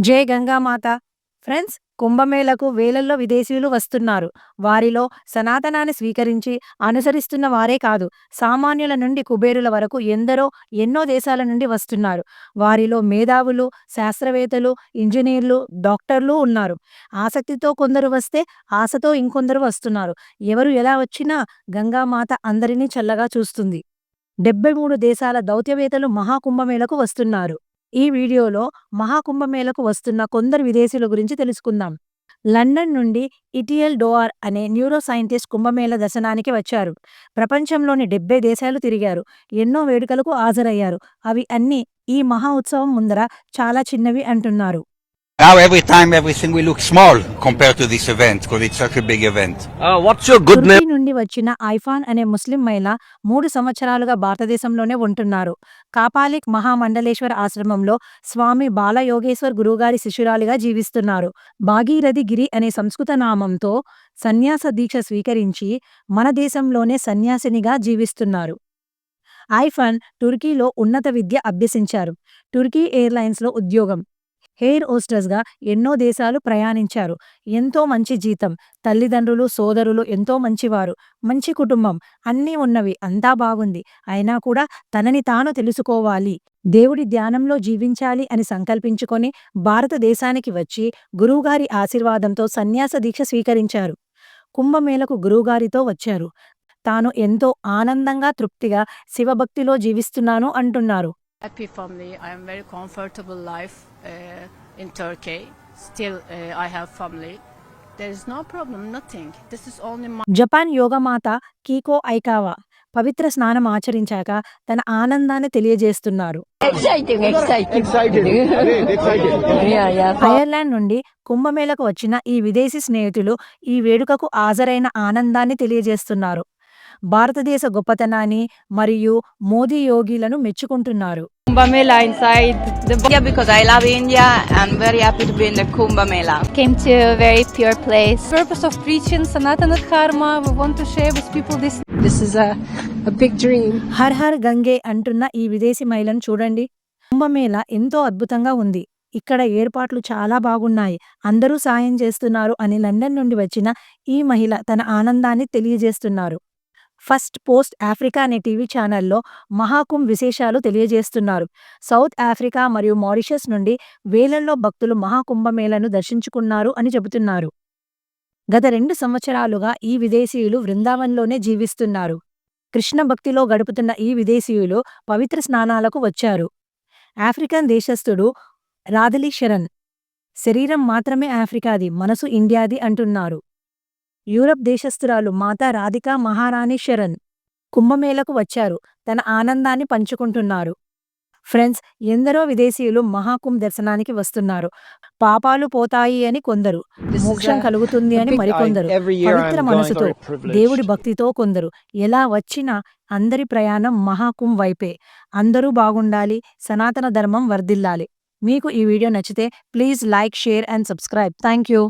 జై గంగామాత. ఫ్రెండ్స్ కుంభమేళకు వేలల్లో విదేశీయులు వస్తున్నారు. వారిలో సనాతనాన్ని స్వీకరించి అనుసరిస్తున్న వారే కాదు సామాన్యుల నుండి కుబేరుల వరకు ఎందరో ఎన్నో దేశాల నుండి వస్తున్నారు. వారిలో మేధావులు శాస్త్రవేత్తలు ఇంజనీర్లు డాక్టర్లు ఉన్నారు. ఆసక్తితో కొందరు వస్తే ఆశతో ఇంకొందరు వస్తున్నారు. ఎవరు ఎలా వచ్చినా గంగామాత అందరినీ చల్లగా చూస్తుంది. డెబ్బై మూడు దేశాల దౌత్యవేత్తలు మహాకుంభమేళకు వస్తున్నారు. ఈ వీడియోలో మహాకుంభమేళకు వస్తున్న కొందరు విదేశీయుల గురించి తెలుసుకుందాం. లండన్ నుండి ఇటియల్ డోఆర్ అనే న్యూరో సైంటిస్ట్ కుంభమేళ దర్శనానికి వచ్చారు. ప్రపంచంలోని డెబ్బై దేశాలు తిరిగారు. ఎన్నో వేడుకలకు హాజరయ్యారు. అవి అన్నీ ఈ మహా ఉత్సవం ముందర చాలా చిన్నవి అంటున్నారు. Now every time everything will look small compared to this event because it's such a big event. Uh, what's your good name? నుండి వచ్చిన ఐఫాన్ అనే ముస్లిం మహిళ మూడు సంవత్సరాలుగా భారతదేశంలోనే ఉంటున్నారు. కాపాలిక్ మహామండలేశ్వర ఆశ్రమంలో స్వామి బాలయోగేశ్వర్ గురువుగారి శిష్యురాలిగా జీవిస్తున్నారు. భాగీరథి గిరి అనే సంస్కృత నామంతో సన్యాస దీక్ష స్వీకరించి మన దేశంలోనే సన్యాసినిగా జీవిస్తున్నారు. ఐఫాన్ టర్కీలో ఉన్నత విద్య అభ్యసించారు. టర్కీ ఎయిర్లైన్స్లో ఉద్యోగం. హెయిర్ హోస్టర్స్గా ఎన్నో దేశాలు ప్రయాణించారు. ఎంతో మంచి జీతం తల్లిదండ్రులు సోదరులు ఎంతో మంచివారు మంచి కుటుంబం అన్నీ ఉన్నవి అంతా బాగుంది. అయినా కూడా తనని తాను తెలుసుకోవాలి. దేవుడి ధ్యానంలో జీవించాలి అని సంకల్పించుకొని భారతదేశానికి వచ్చి గురువుగారి ఆశీర్వాదంతో సన్యాస దీక్ష స్వీకరించారు. కుంభమేళకు గురువుగారితో వచ్చారు. తాను ఎంతో ఆనందంగా తృప్తిగా శివభక్తిలో జీవిస్తున్నాను అంటున్నారు. Happy family. I am very comfortable life uh, in Turkey. Still, uh, I have family. There is no problem, nothing. This is only my Japan యోగమాత Keiko Aikawa పవిత్ర స్నానం ఆచరించాక తన ఆనందాన్ని తెలియజేస్తున్నారు yeah. ఐర్లాండ్ నుండి కుంభమేళకు వచ్చిన ఈ విదేశీ స్నేహితులు ఈ వేడుకకు హాజరైన ఆనందాన్ని తెలియజేస్తున్నారు భారతదేశ గొప్పతనాన్ని మరియు మోదీ యోగిలను మెచ్చుకుంటున్నారు. Kumbh Mela inside because I love India and very happy to place purpose of preaching Sanatana Dharma we to with people this is Har Har Gange అంటున్న ఈ విదేశీ మహిళను చూడండి. కుంభమేళ ఎంతో అద్భుతంగా ఉంది. ఇక్కడ ఏర్పాట్లు చాలా బాగున్నాయి. అందరూ సాయం చేస్తున్నారు అని లండన్ నుండి వచ్చిన ఈ మహిళ తన ఆనందాన్ని తెలియజేస్తున్నారు. ఫస్ట్ పోస్ట్ ఆఫ్రికా అనే టీవీ ఛానల్లో మహాకుంభ్ విశేషాలు తెలియజేస్తున్నారు. సౌత్ ఆఫ్రికా మరియు మారిషస్ నుండి వేలల్లో భక్తులు మహాకుంభమేళను దర్శించుకున్నారు అని చెబుతున్నారు. గత రెండు సంవత్సరాలుగా ఈ విదేశీయులు వృందావన్లోనే జీవిస్తున్నారు. కృష్ణ భక్తిలో గడుపుతున్న ఈ విదేశీయులు పవిత్ర స్నానాలకు వచ్చారు. ఆఫ్రికన్ దేశస్థుడు రాధలి శరణ్ శరీరం మాత్రమే ఆఫ్రికాది మనసు ఇండియాది అంటున్నారు. యూరప్ దేశస్థురాలు మాతా రాధికా మహారాణి శరణ్ కుంభమేళకు వచ్చారు. తన ఆనందాన్ని పంచుకుంటున్నారు. ఫ్రెండ్స్ ఎందరో విదేశీయులు మహాకుంభ్ దర్శనానికి వస్తున్నారు. పాపాలు పోతాయి అని కొందరు. మోక్షం కలుగుతుంది అని మరికొందరు. పవిత్ర మనసుతో. దేవుడి భక్తితో కొందరు. ఎలా వచ్చినా అందరి ప్రయాణం మహాకుంభ్ వైపే. అందరూ బాగుండాలి సనాతన ధర్మం వర్ధిల్లాలి. మీకు ఈ వీడియో నచ్చితే please like share and subscribe. Thank you